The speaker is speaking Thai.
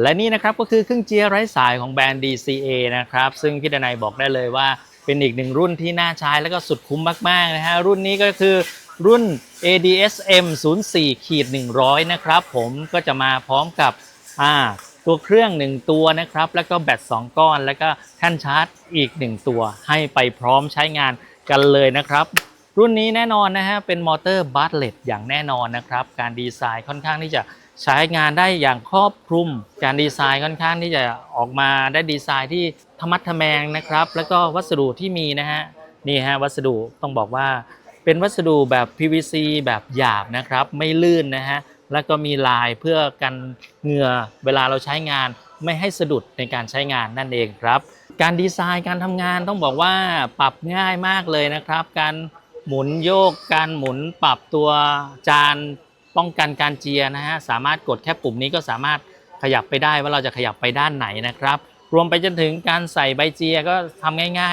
และนี่นะครับก็คือเครื่องเจียไร้สายของแบรนด์ DCA นะครับ ซึ่งพี่ดนัยบอกได้เลยว่าเป็นอีกหนึ่งรุ่นที่น่าใช้แล้วก็สุดคุ้มมากๆนะฮะรุ่นนี้ก็คือรุ่น ADSM 04ขีด100 นะครับผมก็จะมาพร้อมกับอ่าตัวเครื่อง 1 ตัวนะครับ แล้วก็แบต 2 ก้อน แล้วก็แท่นชาร์จอีก 1 ตัว ให้ไปพร้อมใช้งานกันเลยนะครับ รุ่นนี้แน่นอนนะฮะเป็นมอเตอร์บัตเลตอย่างแน่นอนนะครับ การดีไซน์ค่อนข้างที่จะ ใช้งานได้อย่างครอบคลุม การดีไซน์ค่อนข้างที่จะออกมาได้ดีไซน์ที่ธรรมัดทะแมงนะครับ แล้วก็วัสดุที่มีนะฮะนี่ฮะวัสดุต้องบอกว่า เป็นวัสดุแบบ PVC แบบหยาบนะครับ ไม่ลื่นนะฮะแล้วก็มีลายเพื่อกันเหงื่อเวลาเราใช้งานไม่ให้สะดุดในการใช้งานนั่นเองครับ การดีไซน์การทำงานต้องบอกว่าปรับง่ายมากเลยนะครับ การหมุนโยกการหมุนปรับตัวจาน ป้องกันการเจียนะฮะสามารถกดแค่ปุ่มนี้ก็สามารถขยับไปได้ว่าเราจะขยับไปด้านไหนนะครับ รวมไปจนถึงการใส่ใบเจียก็ทำง่าย